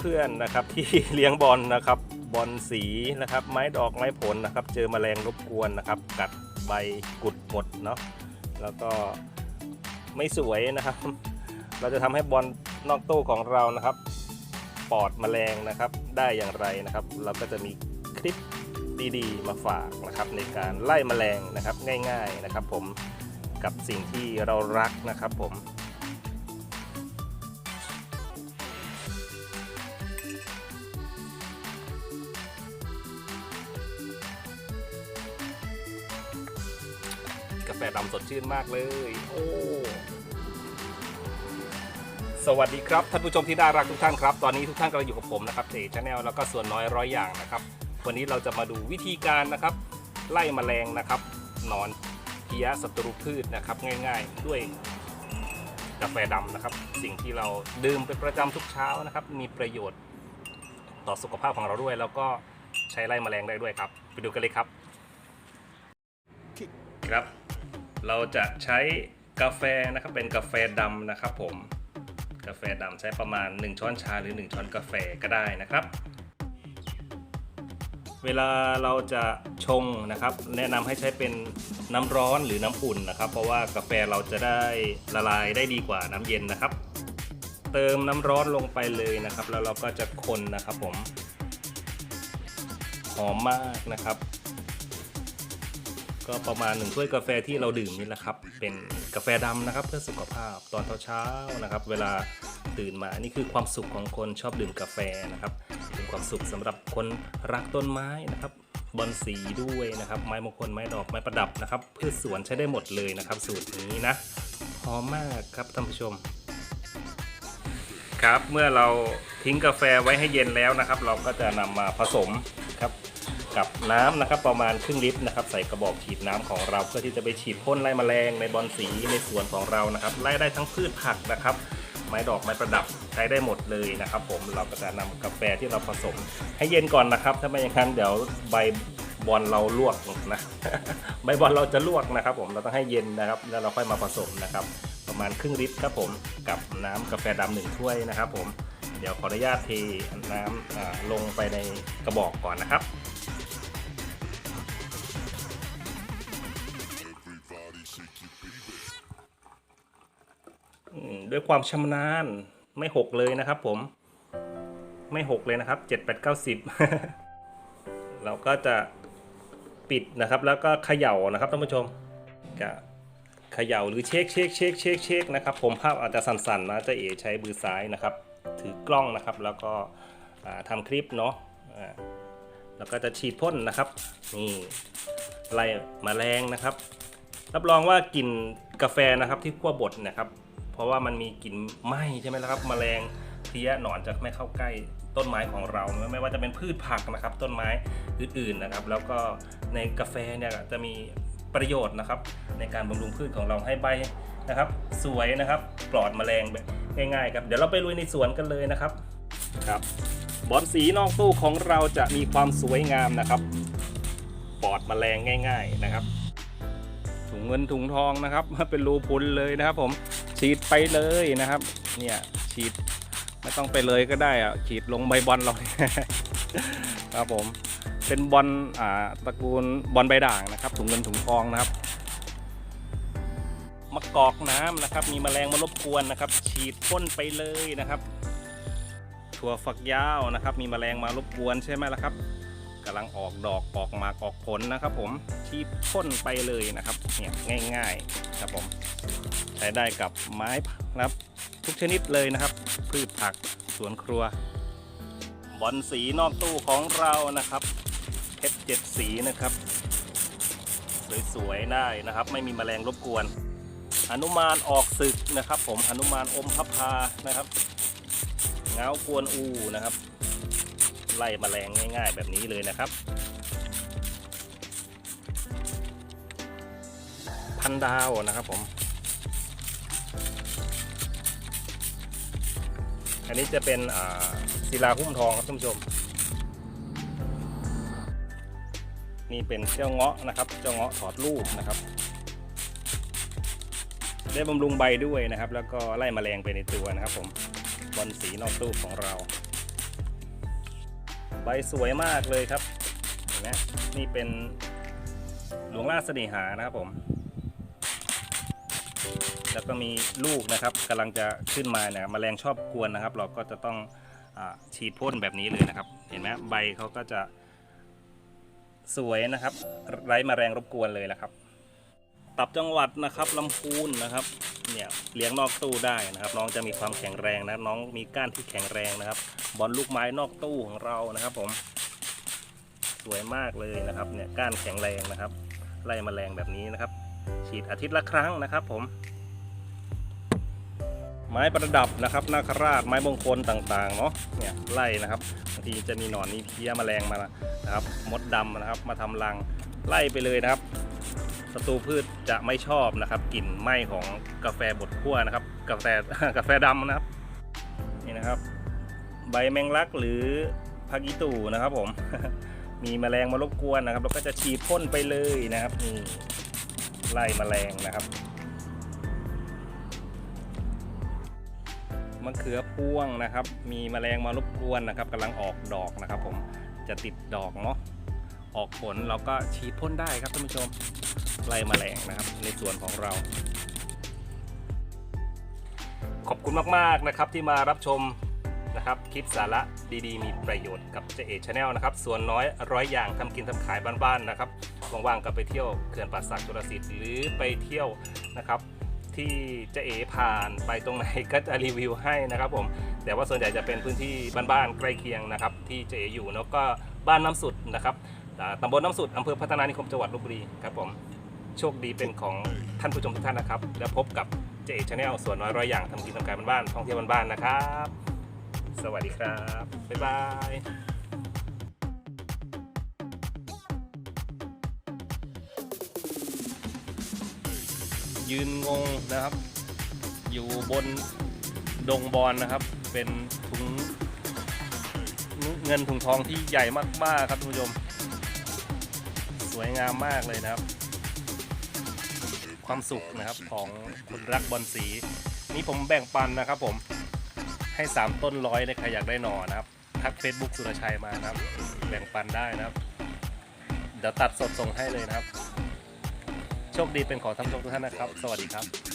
เพื่อนๆนะครับที่เลี้ยงบอลนะครับบอลสีนะครับ ไม้ดอกไม้ผลนะครับ เจอแมลงรบกวนนะครับ กัดใบกุดหมดเนาะแล้วก็ไม่สวยนะครับ เราจะทำให้บอลนอกตู้ของเรานะครับ ปลอดแมลงนะครับได้อย่างไรนะครับ เราก็จะมีคลิปดีๆ มาฝากนะครับในการไล่แมลงนะครับง่าย ๆนะครับ ผมกับสิ่งที่เรารักนะครับผมาแฟดำสดชื่นมากเลย โอ้สวัสดีครับท่านผู้ชมที่น่ารักทุกท่านครับ ตอนนี้ทุกท่านกำลังอยู่กับผมนะครับเจชาแนลแล้วก็ส่วนน้อยร้อยอย่างนะครับ วันนี้เราจะมาดูวิธีการนะครับ ไล่แมลงนะครับหนอนเพี้ยศัตรูพืชนะครับ ง่าย ๆ ด้วยกาแฟดำนะครับ สิ่งที่เราดื่มเป็นประจำทุกเช้านะครับ มีประโยชน์ต่อสุขภาพของเราด้วย แล้วก็ใช้ไล่แมลงได้ด้วยครับ ไปดูกันเลยครับครับ เราจะใช้กาแฟนะครับเป็นกาแฟดำนะครับผม กาแฟดำใช้ประมาณ 1 ช้อนชาหรือ 1 ช้อนกาแฟก็ได้นะครับ เวลาเราจะชงนะครับ แนะนำให้ใช้เป็นน้ำร้อนหรือน้ำอุ่นนะครับ เพราะว่ากาแฟเราจะได้ละลายได้ดีกว่าน้ำเย็นนะครับ เติมน้ำร้อนลงไปเลยนะครับ แล้วเราก็จะคนนะครับผมหอมมากนะครับ ก็ประมาณหนึ่งถ้วยกาแฟที่เราดื่มนี่แหละครับ เป็นกาแฟดำนะครับ เพื่อสุขภาพตอนเช้าๆนะครับ เวลาตื่นมานี่คือความสุขของคนชอบดื่มกาแฟนะครับเป็นความสุขสำหรับคนรักต้นไม้นะครับบอนสีด้วยนะครับ ไม้มงคลไม้ดอกไม้ประดับนะครับพืชสวนใช้ได้หมดเลยนะครับ สูตรนี้นะหอมมากครับท่านผู้ชม ครับเมื่อเราทิ้งกาแฟไว้ให้เย็นแล้วนะครับ เราก็จะนำมาผสม กับน้ำนะครับประมาณครึ่งลิตรนะครับใส่กระบอกฉีดน้ำของเรา เพื่อที่จะไปฉีดพ่นไล่แมลงในบอนสีในสวนของเรานะครับไล่ได้ทั้งพืชผักนะครับ ไม้ดอกไม้ประดับใช้ได้หมดเลยนะครับ ผมเราก็จะนำกาแฟที่เราผสม ให้เย็นก่อนนะครับ ถ้าไม่อย่างนั้นเดี๋ยวใบบอลเราลวกนะใบบอลเราจะลวกนะครับ ผมเราต้องให้เย็นนะครับ แล้วเราค่อยมาผสมนะครับ ประมาณครึ่งลิตรครับผมกับน้ำกาแฟดำหนึ่งถ้วยนะครับ ผมเดี๋ยวขออนุญาตเทน้ำลงไปในกระบอกก่อนนะครับ ด้วยความชำนาญไม่หกเลยนะครับผมไม่หกเลยนะครับเจ็ดแปดเก้าสิบเราก็จะปิดนะครับ แล้วก็เขย่านะครับท่านผู้ชมก็เขย่าหรือเช็คเช็คเช็คเช็คเช็คนะครับ ผมภาพอาจจะสั่นๆนะจะเอใช้มือซ้ายนะครับ ถือกล้องนะครับ แล้วก็อ่าทำคลิปเนาะแล้วก็จะฉีดพ่นนะครับนี่ไล่แมลงนะครับ รับรองว่ากลิ่นกาแฟนะครับที่คั่วบดนะครับ เพราะว่ามันมีกลิ่นไหม้ใช่ไหมล่ะครับแมลงเพี้ยหนอนจะไม่เข้าใกล้ต้นไม้ของเรา ไม่ว่าจะเป็นพืชผักนะครับ ต้นไม้อื่นๆนะครับ แล้วก็ในกาแฟเนี่ยจะมีประโยชน์นะครับ ในการบำรุงพืชของเราให้ใบนะครับ สวยนะครับ ปลอดแมลงแบบง่ายๆครับเดี๋ยวเราไปลุยในสวนกันเลยนะครับครับบอนสีนอกตู้ของเราจะมีความสวยงามนะครับ ปลอดแมลงง่าย ๆนะครับถุงเงินถุงทองนะครับเป็นรูพุนเลยนะครับผม ฉีดไปเลยนะครับ เนี่ยฉีดไม่ต้องไปเลยก็ได้อะฉีดลงใบบอลเราครับผมเป็นบอลอ่าตระกูลบอลใบด่างนะครับ ถุงเงินถุงทองนะครับมะกอกน้ำนะครับ มีแมลงมารบกวนนะครับ ฉีดพ่นไปเลยนะครับ ถั่วฝักยาวนะครับ มีแมลงมารบกวนใช่ไหมล่ะครับ กำลังออกดอกออกมากออกผลนะครับ ผมชีดพ่นไปเลยนะครับเนี่ยง่าย ๆครับผมใช้ได้กับไม้นะครับ ทุกชนิดเลยนะครับ พืชผักสวนครัว บอลสีนอกตู้ของเรานะครับเพชรเจ็ดสีนะครับสวยๆได้นะครับ ไม่มีแมลงรบกวนหนุมานออกศึกนะครับ ผมหนุมานอมพับพานะครับ เงากวนอูนะครับ ไล่แมลงง่าย ๆ แบบนี้เลยนะครับ พันดาวนะครับผม อันนี้จะเป็นศิลาหุ้มทองครับท่านผู้ชม นี่เป็นเจ้าเงาะนะครับ เจ้าเงาะถอดลูกนะครับได้บำรุงใบด้วยนะครับ แล้วก็ไล่แมลงไปในตัวนะครับผมบอลสีนอกตู้ของเรา ใบสวยมากเลยครับเห็นไหมนี่เป็นหลวงราชเสน่หานะครับผม แล้วก็มีลูกนะครับกำลังจะขึ้นมาเนี่ยแมลงชอบกวนนะครับ เราก็จะต้องอฉีดพ่นแบบนี้เลยนะครับ เห็นไหมใบเขาก็จะสวยนะครับ ไร้แมลงรบกวนเลยนะครับ ตับจังหวัดนะครับลำพูนนะครับเนี่ยเลี้ยงนอกตู้ได้นะครับ น้องจะมีความแข็งแรงนะน้องมีก้านที่แข็งแรงนะครับ บอลลูกไม้นอกตู้ของเรานะครับ ผม สวยมากเลยนะครับเนี่ยก้านแข็งแรงนะครับ ไล่แมลงแบบนี้นะครับ ฉีดอาทิตย์ละครั้งนะครับ ผม ไม้ประดับนะครับนาคราชไม้มงคลต่างๆเนาะเนี่ยไล่นะครับบางทีจะมีหนอนมีเพี้ยแมลงมานะครับ มดดำนะครับ มาทำรังไล่ไปเลยนะครับ ศัตรูพืชจะไม่ชอบนะครับกลิ่นไหม้ของกาแฟบดขั้วนะครับ กาแฟกาแฟดำนะครับนี่นะครับ ใบแมงลักหรือพักอีตู่นะครับผมมีแมลงมารบกวนนะครับ เราก็จะฉีดพ่นไปเลยนะครับนี่ไล่แมลงนะครับมะเขือพวงนะครับ มีแมลงมารบกวนนะครับกำลังออกดอกนะครับ ผมจะติดดอกเนาะ ออกผลเราก็ฉีดพ่นได้ครับท่านผู้ชมไล่แมลงนะครับ ในสวนของเรา ขอบคุณมากๆนะครับที่มารับชมนะครับคลิปสาระดีๆ มีประโยชน์กับเจเอชแนลนะครับส่วนน้อยร้อยอย่างทำกินทำขายบ้านๆนะครับว่างๆก็ไปเที่ยวเขื่อนป่าสักจุลสิทธิ์หรือไปเที่ยวนะครับที่เจเอผ่านไปตรงไหนก็จะรีวิวให้นะครับผมแต่ว่าส่วนใหญ่จะเป็นพื้นที่บ้านๆใกล้เคียงนะครับที่เจเออยู่แล้วก็บ้านน้ำสุดนะครับ ตำบลน้ำสุดอำเภอพัฒนานิคมจังหวัดลบบุรีครับผมโชคดีเป็นของท่านผู้ชมทุกท่านนะครับ แล้วพบกับเจเอชแนลส่วนน้อยร้อยอย่างทำกินทำการบ้านๆท่องเที่ยวบ้านๆนะครับ สวัสดีครับ บ๊ายบายยืนงงนะครับ อยู่บนดงบอลนะครับ เป็นถุงเงินถุงทองที่ใหญ่มากๆครับทุกผู้ชม วยงามมากเลยนะครับ ความสุขนะครับของคนรักบอลสี นี่ผมแบ่งปันนะครับผมให้ 3 ต้นร้อยเลยใครอยากได้หน่อนะครับทัก Facebook สุรชัยมานะครับ แบ่งปันได้นะครับ เดี๋ยวตัดสดส่งให้เลยนะครับ โชคดีเป็นของทั้งชมทุกท่านนะครับ สวัสดีครับ